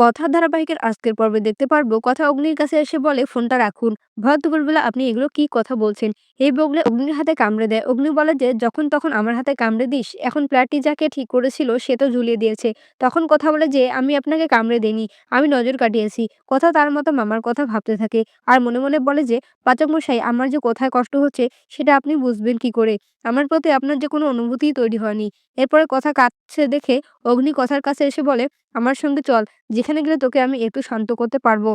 কথা ধারাবাহিকের আজকের পর্বে দেখতে পারব। কথা অগ্নির কাছে এসে বলে, ফোনটা রাখুন। ভর দুপুরবেলা আপনি এগুলো কি কথা বলছেন? এই বগলে অগ্নির হাতে কামড়ে দেয়। অগ্নি বলে যে, যখন তখন আমার হাতে কামড়ে দিস। এখন প্লাটটি যাকে ঠিক করেছিল, সে তো ঝুলিয়ে দিয়েছে। তখন কথা বলে যে, আমি আপনাকে কামড়ে দেইনি। আমি নজর কাটিয়েছি। কথা তার মতো মামার কথা ভাবতে থাকে। আর মনে মনে বলে যে, পাচক মশাই, আমার যে কোথায় কষ্ট হচ্ছে, সেটা আপনি বুঝবেন কি করে? আমার প্রতি আপনার যে কোনো অনুভূতিই তৈরি হয়নি। এরপরে কথা কাটছে দেখে অগ্নি কথার কাছে এসে বলে আমার সঙ্গে চল যেখানে গেলে তোকে আমি একটু শান্ত করতে পারব।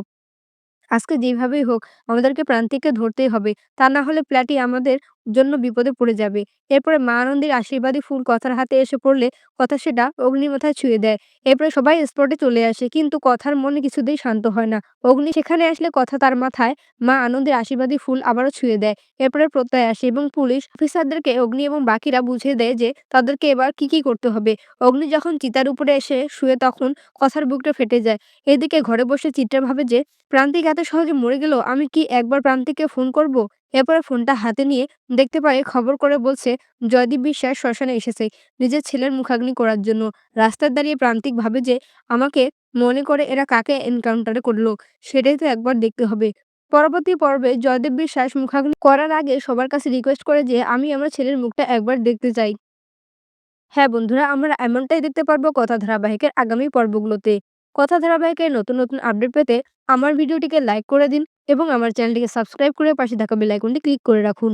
আজকে যেভাবেই হোক, আমাদেরকে প্রান্তিককে ধরতেই হবে। তা না হলে প্ল্যাটি আমাদের জন্য বিপদে পড়ে যাবে। এরপরে মা আনন্দীর আশীর্বাদী ফুল কথার হাতে এসে পড়লে কথা সেটা অগ্নির মাথায় ছুঁয়ে দেয়। এরপরে সবাই স্পটে চলে আসে কিন্তু কথার মনে কিছুতেই শান্ত হয় না। অগ্নি সেখানে আসলে কথা তার মাথায় মা আনন্দের আশীর্বাদী ফুল আবারও ছুঁয়ে দেয়। এরপরে প্রত্যয় আসে এবং পুলিশ অফিসারদেরকে অগ্নি এবং বাকিরা বুঝিয়ে দেয় যে তাদেরকে এবার কি, কি করতে হবে। অগ্নি যখন চিতার উপরে এসে শুয়ে তখন কথার বুকটা ফেটে যায়। এদিকে ঘরে বসে চিত্রা ভাবে যে প্রান্তিক এত সহজে মরে গেল আমি কি একবার প্রান্তিককে ফোন করব? এরপরে ফোনটা হাতে নিয়ে দেখতে পাই খবর করে বলছে, জয়দীপ বিশ্বাস শ্মশানে এসেছে। নিজের ছেলের মুখাগ্নি করার জন্য রাস্তার দাঁড়িয়ে প্রান্তিক ভাবে যে আমাকে মনে করে এরা কাকে এনকাউন্টারে করল, সেটাই তো একবার দেখতে হবে। পরবর্তী পর্বে জয়দেব বিশ্বাস মুখাগ্নি করার আগে সবার কাছে রিকোয়েস্ট করে যে আমি আমার ছেলের মুখটা একবার দেখতে চাই। হ্যাঁ বন্ধুরা, আমরা এমনটাই দেখতে পারব কথা ধারাবাহিকের আগামী পর্বগুলোতে। কথা ধারাবাহিকের নতুন নতুন আপডেট পেতে আমার ভিডিওটিকে লাইক করে দিন এবং আমার চ্যানেলটিকে সাবস্ক্রাইব করে পাশে থাকা বেল আইকনটি ক্লিক করে রাখুন।